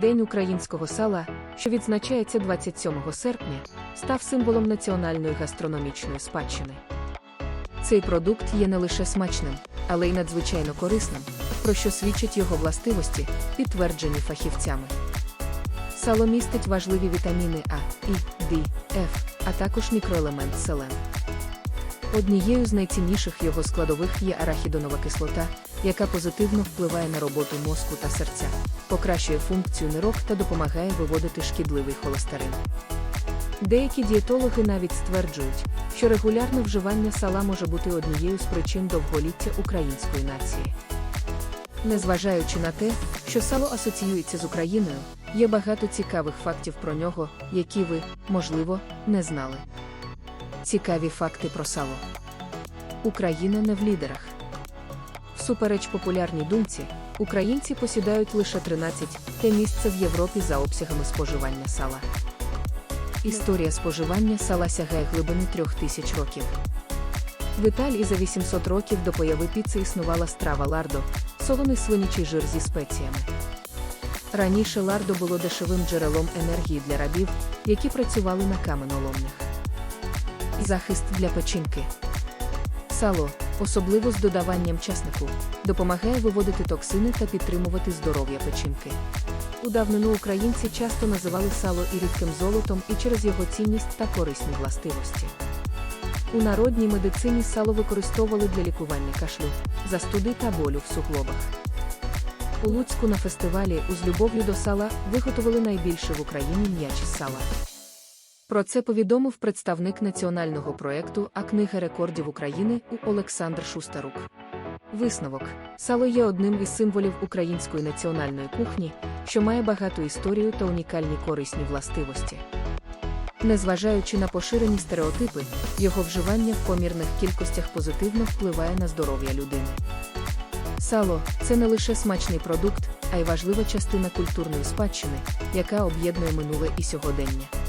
День українського сала, що відзначається 27 серпня, став символом національної гастрономічної спадщини. Цей продукт є не лише смачним, але й надзвичайно корисним, про що свідчать його властивості, підтверджені фахівцями. Сало містить важливі вітаміни А, І, Д, Ф, а також мікроелемент селен. Однією з найцінніших його складових є арахідонова кислота, яка позитивно впливає на роботу мозку та серця, покращує функцію нирок та допомагає виводити шкідливий холестерин. Деякі дієтологи навіть стверджують, що регулярне вживання сала може бути однією з причин довголіття української нації. Незважаючи на те, що сало асоціюється з Україною, є багато цікавих фактів про нього, які ви, можливо, не знали. Цікаві факти про сало. Україна не в лідерах. Всупереч популярній думці, українці посідають лише 13 те місце в Європі за обсягами споживання сала. Історія споживання сала сягає глибини трьох тисяч років. В Італії за 800 років до появи піци існувала страва лардо, солоний свинячий жир зі спеціями. Раніше лардо було дешевим джерелом енергії для рабів, які працювали на каменоломнях. Захист для печінки. Сало, особливо з додаванням часнику, допомагає виводити токсини та підтримувати здоров'я печінки. У давнину українці часто називали сало і рідким золотом і через його цінність та корисні властивості. У народній медицині сало використовували для лікування кашлю, застуди та болю в суглобах. У Луцьку на фестивалі «З любов'ю до сала виготовили найбільше в Україні м'ячі сала. Про це повідомив представник національного проєкту А книга рекордів України у Олександр Шустарук. Висновок: сало є одним із символів української національної кухні, що має багату історію та унікальні корисні властивості. Незважаючи на поширені стереотипи, його вживання в помірних кількостях позитивно впливає на здоров'я людини. Сало це не лише смачний продукт, а й важлива частина культурної спадщини, яка об'єднує минуле і сьогодення.